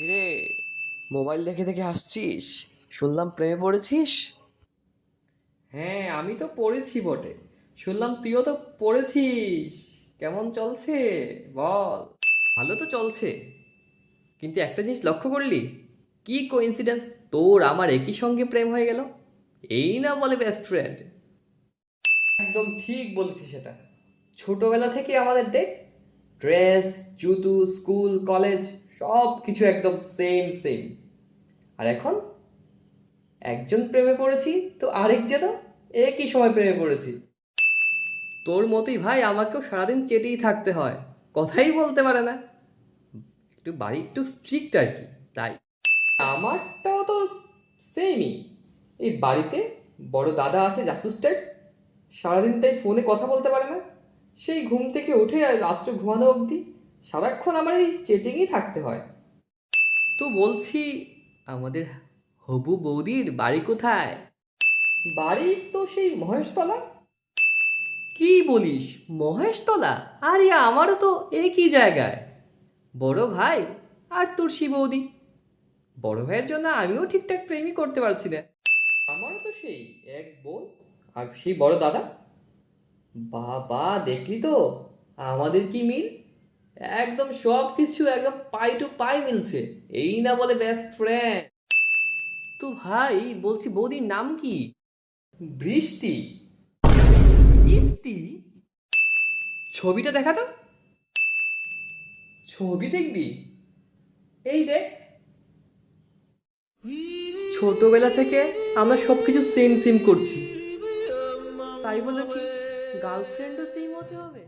কিরে, মোবাইল দেখে দেখে আসছিস শুনলাম প্রেমে পড়েছিস? হ্যাঁ আমি তো পড়েছি বটে। শুনলাম তুইও তো পড়েছিস। কেমন চলছে? বল। ভালো তো চলছে। কিন্তু একটা জিনিস লক্ষ্য করলি? কি কোইন্সিডেন্স তোর আমার একই সঙ্গে প্রেম হয়ে গেল? এই না বলে বেস্ট ফ্রেন্ড একদম ঠিক বলেছিস সেটা। ছোটবেলা থেকে আমাদের দেখ ড্রেস জুতো স্কুল কলেজ সব কিছু একদম সেম সেম আর এখন একজন প্রেমে পড়েছি, তো আরেকজন একই সময় প্রেমে পড়েছি। তোর মতোই ভাই আমাকেও সারাদিন চেটেই থাকতে হয়, কথাই বলতে পারে না। একটু বাড়ি একটু স্ট্রিক্ট আর কি, তাই। আমারটাও তো সেমই এই বাড়িতে বড় দাদা আছে জাসুস টাইপ সারাদিন তাই ফোনে কথা বলতে পারে না। সেই ঘুম থেকে উঠে আর রাত্রে ঘুমানো অবধি সারাক্ষণ আমার এই চেটিংই থাকতে হয়। তো বলছি আমাদের হবু বৌদির বাড়ি কোথায়? বাড়ি তো সেই মহেশতলা। কি বলিস মহেশতলা? আরে আমারও তো একই জায়গায়। বড় ভাই আর তোর শিব বৌদি। বড় ভাইয়ের জন্য আমিও ঠিকঠাক প্রেমই করতে পারছি না। আমারও তো সেই এক বোন আর সেই বড় দাদা। বাবা দেখলি তো? আমাদের কি মিল? একদম সব কিছু একদম পাই টু পাই মিলছে। এই না বলে বেস্ট ফ্রেন্ড তো ভাই, বলছি বৌদির নাম কি? বৃষ্টি। বৃষ্টি? ছবিটা দেখা তো? ছবি দেখবি? এই দেখ। ছোটবেলা থেকে আমরা সবকিছু সেম সেম করছি। তাই বলে কি গার্লফ্রেন্ডও সেম হতে হবে?